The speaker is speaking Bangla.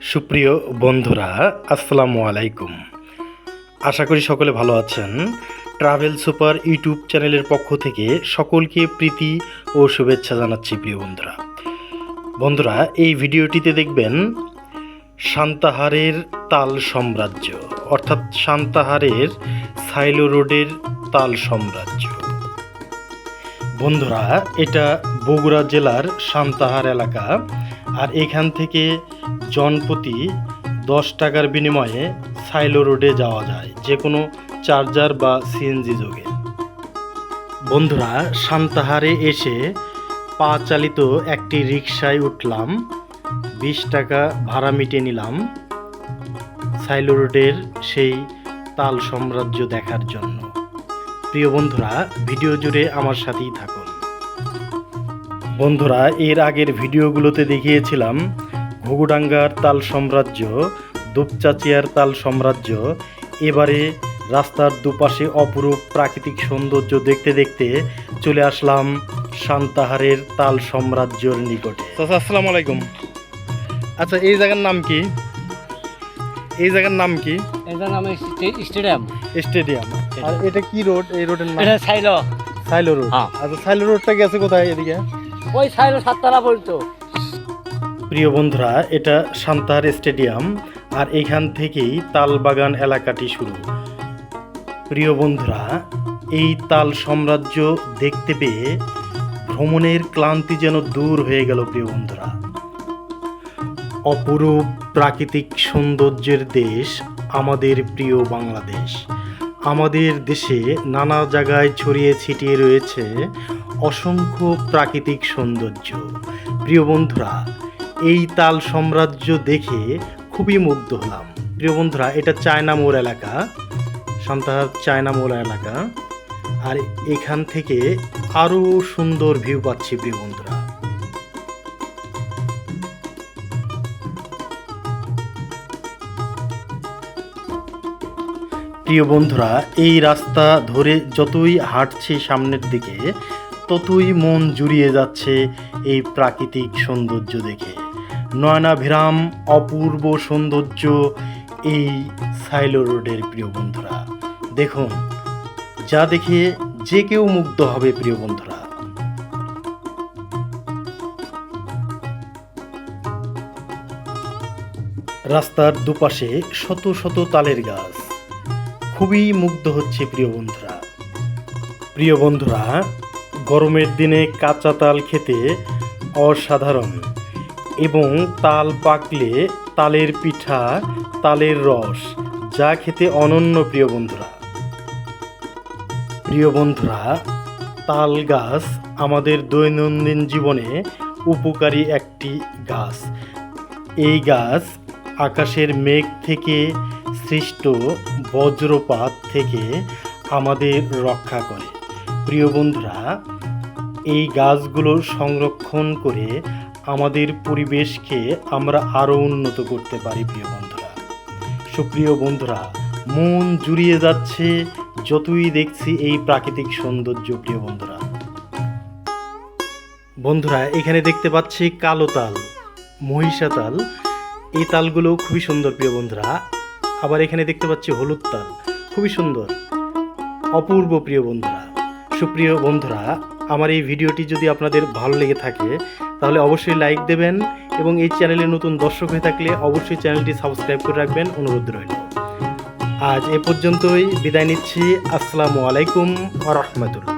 সুপ্রিয় বন্ধুরা, আসসালামু আলাইকুম। আশা করি সকলে ভালো আছেন। ট্রাভেল সুপার ইউটিউব চ্যানেলের পক্ষ থেকে সকলকে প্রীতি ও শুভেচ্ছা জানাচ্ছি প্রিয় বন্ধুরা। বন্ধুরা, এই ভিডিওটিতে দেখবেন শান্তাহারের তাল সাম্রাজ্য, অর্থাৎ শান্তাহারের সাইলো রোডের তাল সাম্রাজ্য। বন্ধুরা, এটা বগুড়া জেলার সান্তাহার এলাকা, আর এখান থেকে জনপ্রতি দশ টাকার বিনিময়ে সাইলো রোডে যাওয়া যায় যে কোনো চার্জার বা সিএনজি যোগে। বন্ধুরা, সান্তাহারে এসে পা চালিত একটি রিক্সায় উঠলাম, বিশ টাকা ভাড়া মিটিয়ে নিলাম। সাইলো রোডের সেই তাল সাম্রাজ্য দেখার জন্য। প্রিয় বন্ধুরা, ভিডিও জুড়ে আমার সাথেই থাকুন। বন্ধুরা, এর আগের ভিডিওগুলোতে দেখিয়েছিলাম ঘুঘুডাঙ্গার তাল সাম্রাজ্য দুপচাচিয়ার তাল সাম্রাজ্য এবারে রাস্তার দুপাশে অপরূপ প্রাকৃতিক সৌন্দর্য দেখতে দেখতে চলে আসলাম শান্তাহারের তাল সাম্রাজ্যর নিকটে। আসসালামু আলাইকুম। আচ্ছা এই জায়গার নাম কি? এই জায়গার নাম কি? এটার নাম স্টে- স্টেডিয়াম। স্টেডিয়াম। আর এটা কি রোড? এই রোডের নাম? এটা সাইলো। Silo road. হ্যাঁ। আচ্ছা সাইলো রোডটা গেছে কোথায় এদিকে? ওই সাইলো সাততলা পর্যন্ত। প্রিয় বন্ধুরা, এটা সান্তাহার স্টেডিয়াম আর এখান থেকেই তালবাগান এলাকাটি শুরু। প্রিয় বন্ধুরা, এই তাল সাম্রাজ্য দেখতে পেয়ে ভ্রমণের ক্লান্তি যেন দূর হয়ে গেল, প্রিয় বন্ধুরা। অপরূপ প্রাকৃতিক সৌন্দর্যের দেশ আমাদের প্রিয় বাংলাদেশ। আমাদের দেশে নানা জায়গায় ছড়িয়ে ছিটিয়ে রয়েছে অসংখ্য প্রাকৃতিক সৌন্দর্য। প্রিয় বন্ধুরা এই তাল সাম্রাজ্য দেখে খুবই মুগ্ধ হলাম। প্রিয় বন্ধুরা, এটা চায়না মোড় এলাকা, সান্তাহার চায়না মোড় এলাকা, আর এখান থেকে আরও সুন্দর ভিউ পাচ্ছি প্রিয় বন্ধুরা। প্রিয় বন্ধুরা, এই রাস্তা ধরে যতই হাঁটছি সামনের দিকে, ততই মন জুড়িয়ে যাচ্ছে এই প্রাকৃতিক সৌন্দর্য দেখে। নয়নাভিরাম, অপূর্ব সৌন্দর্য, এই সাইলো রোডের প্রিয় বন্ধুরা। দেখুন, যা দেখে যে কেউ মুগ্ধ হবে প্রিয় বন্ধুরা। রাস্তার দুপাশে শত শত তালের গাছ। খুবই মুগ্ধ হচ্ছে প্রিয় বন্ধুরা। প্রিয় বন্ধুরা, গরমের দিনে কাঁচা তাল খেতে অসাধারণ। এবং তাল পাকলে তালের পিঠা, তালের রস, যা খেতে অনন্য প্রিয় বন্ধুরা। প্রিয় বন্ধুরা, তাল গাছ আমাদের দৈনন্দিন জীবনে উপকারী একটি গাছ। এই গাছ আকাশের মেঘ থেকে সৃষ্ট বজ্রপাত থেকে আমাদের রক্ষা করে। প্রিয় বন্ধুরা, এই গাছগুলো সংরক্ষণ করে আমাদের পরিবেশকে আমরা আরও উন্নত করতে পারি, প্রিয় বন্ধুরা। সুপ্রিয় বন্ধুরা, মন জুড়িয়ে যাচ্ছে যতই দেখছি এই প্রাকৃতিক সৌন্দর্য, প্রিয় বন্ধুরা। বন্ধুরা, এখানে দেখতে পাচ্ছি কালো তাল, মহিষা তাল। এই তালগুলো খুবই সুন্দর, প্রিয় বন্ধুরা। আবার এখানে দেখতে পাচ্ছি হলুদ তাল, খুবই সুন্দর। অপূর্ব, প্রিয় বন্ধুরা। সুপ্রিয় বন্ধুরা, আমার এই ভিডিওটি যদি আপনাদের ভালো লেগে থাকে তাহলে অবশ্যই লাইক দেবেন এবং এই চ্যানেলে নতুন দর্শক হয়ে থাকলে অবশ্যই চ্যানেলটি সাবস্ক্রাইব করে রাখবেন। অনুরোধ রইল। আজ এ পর্যন্তই বিদায় নিচ্ছি। আসসালামু আলাইকুম আ রহমতুল্লাহ।